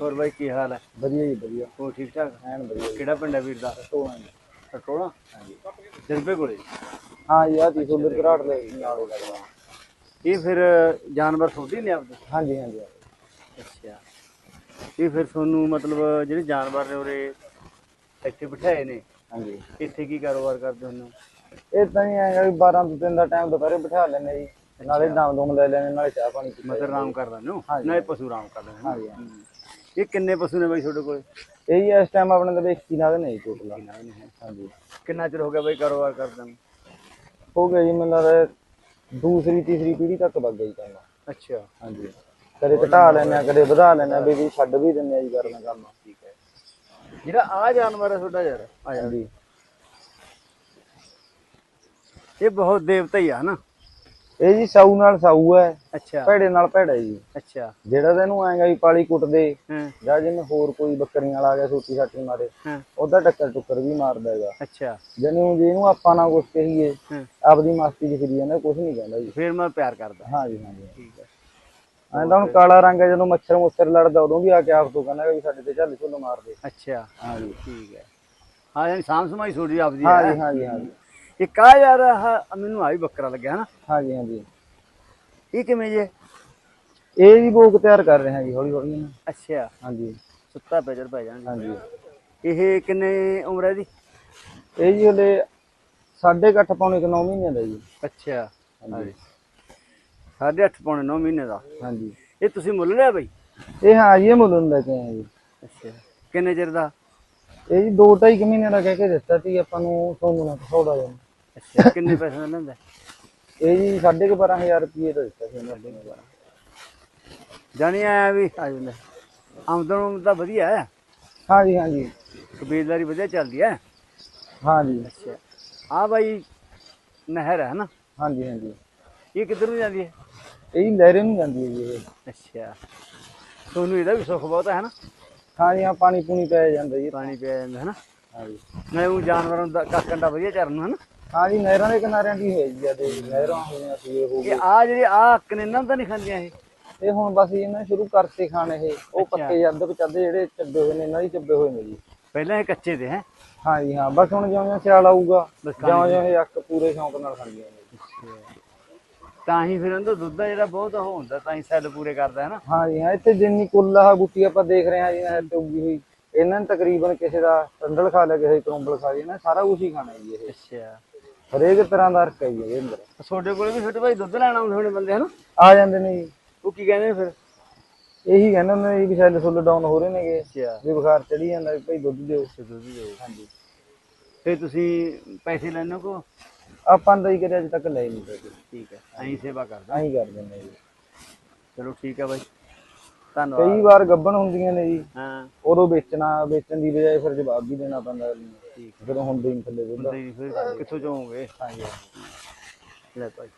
ਹੋਰ ਬਾਈ ਕੀ ਹਾਲ ਹੈ? ਵਧੀਆ ਜੀ ਵਧੀਆ। ਹੋਰ ਠੀਕ ਠਾਕ? ਐਨ ਵਧੀਆ। ਕਿਹੜਾ ਪਿੰਡ ਹੈ ਵੀਰ ਦਾ? ਟੋਣਾ ਜੀ। ਟਟੋਲਾ ਹਾਂਜੀ। ਕੋਲੇ? ਹਾਂ ਆ ਤੀ ਸੁੰਦਰ ਘਰਾਟ ਦੇ ਨਾਲੇ ਲੱਗਦਾ ਇਹ ਫਿਰ ਜਾਨਵਰ ਛੋਟੀ ਨੇ ਆਪਦੇ? ਹਾਂਜੀ ਹਾਂਜੀ ਅੱਛਾ। ਇਹ ਫਿਰ ਤੁਹਾਨੂੰ ਮਤਲਬ ਜਿਹੜੇ ਜਾਨਵਰ ਨੇ ਉਰੇ ਇੱਥੇ ਬਿਠਾਏ ਨੇ? ਹਾਂਜੀ। ਇੱਥੇ ਕੀ ਕਾਰੋਬਾਰ ਕਰਦੇ ਹੁੰਦੇ ਹੋ? ਇਹ ਤਾਂ ਹੀ ਆਏਗਾ ਵੀ 12 ਤੋਂ 3 ਦਾ ਟਾਈਮ ਦੁਪਹਿਰੇ ਬਿਠਾ ਲੈਣੇ ਜੀ। ਨਾਲੇ ਦਮ ਦੁਮ ਲੈ ਲੈਣੇ ਨਾਲੇ ਚਾਹ ਪਾਣੀ ਮਤਲਬ ਆਰਾਮ ਕਰ ਲੈਂਦੇ ਹੋ। ਨਾਲੇ ਪਸ਼ੂ ਆਰਾਮ ਕਰ ਲੈਂਦੇ ਹਾਂਜੀ ਹੋ ਇਹ ਕਿੰਨੇ ਪਸ਼ੂ ਨੇ ਬਾਈ ਤੁਹਾਡੇ ਕੋਲ? ਇਹ ਜੀ ਇਸ ਟਾਈਮ ਆਪਣੇ ਦੇ 21 ਨਾਲ ਨੇ ਜੀ ਟੋਟਲ ਹਾਂਜੀ। ਕਿੰਨਾ ਚਿਰ ਹੋ ਗਿਆ ਬਾਈ ਕਾਰੋਬਾਰ ਕਰਦੇ ਨੂੰ? ਹੋ ਗਿਆ ਜੀ ਮੈਨੂੰ ਲੱਗਦਾ ਦੂਸਰੀ ਤੀਸਰੀ ਪੀੜ੍ਹੀ ਤੱਕ ਵੱਗ ਗਈ ਕੰਮ। ਅੱਛਾ। ਹਾਂਜੀ। ਕਦੇ ਘਟਾ ਲੈਣੇ ਕਦੇ ਵਧਾ ਲੈਣੇ ਵੀ ਵੀ ਛੱਡ ਵੀ ਦਿੰਦੇ ਆ ਜੀ ਕਰਨਾ ਕੰਮ। ਠੀਕ ਹੈ। ਜਿਹੜਾ ਆ ਜਾਨਵਰ ਹੈ ਤੁਹਾਡਾ ਯਾਰ ਆ ਹਾਂਜੀ। ਇਹ ਬਹੁਤ ਦੇਵਤਾ ਹੀ ਆ ਨਾ ਇਹ ਜੀ ਸਾਊ ਨਾਲ ਸਾਊ ਹੈ। ਅੱਛਾ। ਭੈੜੇ ਨਾਲ ਭੈੜਾ ਜੀ। ਅੱਛਾ। ਜਿਹੜਾ ਤਾਂ ਇਹਨੂੰ ਆਏਗਾ ਵੀ ਪਾਲੀ ਕੁੱਟਦੇ ਹਾਂ। ਜਾਂ ਜਿਵੇਂ ਹੋਰ ਕੋਈ ਬੱਕਰੀਆਂ ਵਾਲਾ ਆ ਗਿਆ ਸੋਟੀ ਸਾਟੀ ਮਾਰੇ ਹਾਂ। ਉਹਦਾ ਟੱਕਰ ਟੁੱਕਰ ਵੀ ਮਾਰਦਾ ਹੈਗਾ। ਅੱਛਾ। ਜਿਹਨੂੰ ਜੇ ਇਹਨੂੰ ਆਪਾਂ ਨਾ ਕੁਝ ਕਹੀਏ ਹਾਂ। ਆਪਦੀ ਮਸਤੀ ਫਿਰੀ ਜਾਂਦਾ ਕੁਝ ਨਹੀਂ ਕਹਿੰਦਾ ਜੀ। ਫਿਰ ਮੈਂ ਪਿਆਰ ਕਰਦਾ। ਹਾਂ ਜੀ ਹਾਂ ਜੀ। ਠੀਕ ਹੈ। ਐਂ ਤਾਂ ਹੁਣ ਕਾਲਾ ਰੰਗ ਹੈ ਜਦੋਂ ਮੱਛਰ ਮੁੱਛਰ ਲੜਦਾ ਉਦੋਂ ਵੀ ਆ ਕੇ ਆਪ ਤੋਂ ਕਹਿੰਦਾ ਵੀ ਸਾਡੇ ਤੇ ਝੱਲ ਝੁੱਲ ਮਾਰਦੇ ਅੱਛਾ। ਹਾਂ ਜੀ। ਠੀਕ ਹੈ। ਹਾਂ ਯਾਨੀ ਸਾਮ ਸਮਾਈ ਛੋੜੀ ਆਪਦੀ ਹੈ। ਜੀ ਹਾਂ ਜੀ ਹਾਂ ਜੀ। ਇੱਕ ਆ ਯਾਰ ਆਹ ਮੈਨੂੰ ਆ ਵੀ ਬੱਕਰਾ ਲੱਗਿਆ ਹਨਾ ਹਾਂ ਜੀ ਹਾਂ ਜੀ ਇਹ ਕਿਵੇਂ ਜੇ? ਇਹ ਵੀ ਭੋਗ ਤਿਆਰ ਕਰ ਰਹੇ ਹਾਂ ਜੀ ਹੌਲੀ ਹੌਲੀ ਨਾ। ਅੱਛਾ। ਹਾਂ ਜੀ ਸੁੱਤਾ ਪੇਜਰ ਪੈ ਜਾਣਗੇ ਹਾਂ ਜੀ ਇਹ ਕਿੰਨੇ ਉਮਰ ਹੈ ਦੀ ਇਹ ਜੀ ਹਲੇ ਸਾਢੇ ਕੁ ਅੱਠ ਪੌਣੇ ਕੁ 9 ਮਹੀਨੇ ਦਾ ਜੀ। ਅੱਛਾ। ਹਾਂਜੀ। ਸਾਢੇ ਅੱਠ ਪੌਣੇ 9 ਮਹੀਨੇ ਦਾ। ਹਾਂ ਜੀ ਇਹ ਤੁਸੀਂ ਮੁੱਲ ਲਿਆ ਬਈ? ਇਹ ਹਾਂ ਜੀ ਇਹ ਮੁੱਲ ਨੂੰ ਲੈ ਕੇ ਆਏ ਜੀ। ਅੱਛਾ। ਕਿੰਨੇ ਚਿਰ ਦਾ? ਇਹ ਜੀ ਦੋ ਢਾਈ ਕੁ ਮਹੀਨੇ ਦਾ ਕਹਿ ਕੇ ਦਿੱਤਾ ਸੀ ਆਪਾਂ ਨੂੰ ਤੁਹਾਨੂੰ ਨਾ ਥੋੜਾ ਜਿਹਾ। ਅੱਛਾ। ਕਿੰਨੇ ਪੈਸੇ ਦਾ ਲੈਂਦਾ? ਇਹ ਜੀ ਸਾਢੇ ਕੁ 12000 ਰੁਪਏ ਦਾ ਦਿੱਤਾ ਸੀ ਨੇ ਜਾਣੀ ਵੀ ਆ ਜਾਂਦਾ। ਆਮਦਨ ਤਾਂ ਵਧੀਆ ਹੈ। ਹਾਂ ਜੀ ਹਾਂ ਜੀ ਕਬੀਲਦਾਰੀ ਵਧੀਆ ਚੱਲਦੀ ਹੈ। ਹਾਂ ਜੀ ਅੱਛਾ। ਆ ਬਾਈ ਨਹਿਰ ਹੈ ਨਾ? ਹਾਂ ਜੀ ਹਾਂ ਜੀ ਇਹ ਕਿੱਧਰ ਨੂੰ ਜਾਂਦੀ ਹੈ? ਇਹ ਲਹਿਰੇ ਨੂੰ ਜਾਂਦੀ ਹੈ ਜੀ ਇਹ। ਅੱਛਾ। ਤੁਹਾਨੂੰ ਇਹਦਾ ਵੀ ਸੁੱਖ ਬਹੁਤ ਹੈ ਨਾ? ਹਾਂ ਜੀ ਹਾਂ ਪਾਣੀ ਪੂਣੀ ਪੈ ਜਾਂਦਾ ਜੀ। ਪਾਣੀ ਪਿਆ ਜਾਂਦਾ ਹੈ ਨਾ? ਹਾਂ ਜੀ ਨਾਲੇ ਉਹ ਜਾਨਵਰਾਂ ਦਾ ਕੱਖਣ ਦਾ ਵਧੀਆ ਚਰਨ ਨੂੰ ਹੈ ਨਾ? ਹਾਂ ਜੀ ਨਹਿਰਾਂ ਦੇ ਕਿਨਾਰਿਆਂ ਦੀ ਹੈ ਜੀ ਤੇ ਨਹਿਰਾਂ ਹੋਈਆਂ ਸੀ ਹੋ ਇਹ ਆ ਜਿਹੜੇ ਆ ਕਨੇਨਾਂ ਤਾਂ ਨਹੀਂ ਖਾਂਦੀਆਂ ਇਹ? ਇਹ ਹੁਣ ਬਸ ਇਹਨਾਂ ਸ਼ੁਰੂ ਕਰਤੇ ਖਾਣ ਇਹ। ਉਹ ਪੱਤੇ ਜੱਦ ਚੱਦੇ ਜਿਹੜੇ ਚੱਬੇ ਹੋਏ ਨੇ ਇਹਨਾਂ ਦੀ ਚੱਬੇ ਹੋਏ ਨੇ ਜੀ। ਪਹਿਲਾਂ ਇਹ ਕੱਚੇ ਤੇ ਹੈ? ਹਾਂ ਜੀ ਹਾਂ। ਬਸ ਹੁਣ ਜਿਉਂ ਜਿਉਂ ਸਿਆਲ ਆਊਗਾ ਜਿਉਂ ਜਿਉਂ ਇਹ ਅੱਕ ਪੂਰੇ ਸ਼ੌਂਕ ਨਾਲ ਖਾਂਦੀਆਂ ਨੇ। ਤਾਂ ਹੀ ਫਿਰ ਇਹਦਾ ਦੁੱਧ ਆ ਜਿਹੜਾ ਬਹੁਤ ਉਹ ਹੁੰਦਾ ਤਾਂ ਹੀ ਸੈੱਲ ਪੂਰੇ ਕਰਦਾ ਹੈ ਨਾ ਹਾਂ ਜੀ ਹਾਂ। ਇੱਥੇ ਜਿੰਨੀ ਕੁੱਲ ਆਹ ਬੂਟੀ ਆਪਾਂ ਦੇਖ ਰਹੇ ਹਾਂ ਜੀ ਨਹਿਰ ਤੇ ਉੱਗੀ ਹੋਈ ਇਹਨਾਂ ਨੇ ਤਕਰੀਬਨ ਕਿਸੇ ਦਾ ਟੰਡਲ ਖਾ ਲਿਆ ਕਿਸੇ ਕਰੰਬਲ ਖਾ ਇਹਨਾਂ ਨੇ ਸਾਰਾ ਕੁਝ ਹੀ ਖਾਣਾ ਜੀ ਇਹ। ਅੱਛਾ। ਹਰੇਕ ਤਰ੍ਹਾਂ ਦਾ ਅਰਕ ਹੈ ਇਹਦੇ ਅੰਦਰ। ਤੁਹਾਡੇ ਕੋਲ ਵੀ ਛੋਟੇ ਭਾਈ ਦੁੱਧ ਲੈਣ ਆਉਂਦੇ ਹੋਣੇ ਬੰਦੇ ਹਨ? ਆ ਜਾਂਦੇ ਨੇ ਜੀ। ਉਹ ਕੀ ਕਹਿੰਦੇ ਨੇ ਫਿਰ? ਇਹੀ ਕਹਿੰਦੇ ਹੁੰਦੇ ਨੇ ਜੀ ਵੀ ਸੈੱਲ ਸੁੱਲ ਡਾਊਨ ਹੋ ਰਹੇ ਨੇਗੇ। ਅੱਛਾ। ਵੀ ਬੁਖਾਰ ਚੜੀ ਜਾਂਦਾ ਵੀ ਭਾਈ ਦੁੱਧ ਦਿਓ। ਦੁੱਧ ਦਿਓ। ਹਾਂਜੀ। ਫਿਰ ਤੁਸੀਂ ਪੈਸੇ ਲੈਣੇ ਕੋ ਆਪਾਂ ਤਾਂ ਹੀ ਕਦੇ ਅਜੇ ਤੱਕ ਲੈ ਨਹੀਂ ਠੀਕ ਹੈ ਐਂ ਸੇਵਾ ਕਰਦਾ ਐਂ ਕਰ ਦਿੰਦੇ ਜੀ। ਚਲੋ ਠੀਕ ਹੈ ਬਾਈ ਧੰਨਵਾਦ। ਕਈ ਵਾਰ ਗੱਬਣ ਹੁੰਦੀਆਂ ਨੇ ਜੀ। ਹਾਂ। ਉਦੋਂ ਵੇਚਣਾ ਵੇਚਣ ਦੀ ਬਜਾਏ ਫਿਰ ਜਵਾਬ ਵੀ ਦੇਣਾ ਪੈਂਦਾ ਅਗਲੇ ਨੂੰ। ਠੀਕ ਜਦੋਂ ਹੁੰਦੇ ਹੀ ਨਹੀਂ ਥੱਲੇ ਦੁੱਧ ਹੁੰਦੇ ਹੀ ਫਿਰ ਕਿੱਥੋਂ ਜਾਓਗੇ ਹਾਂਜੀ। ਲੈ ਭਾਈ।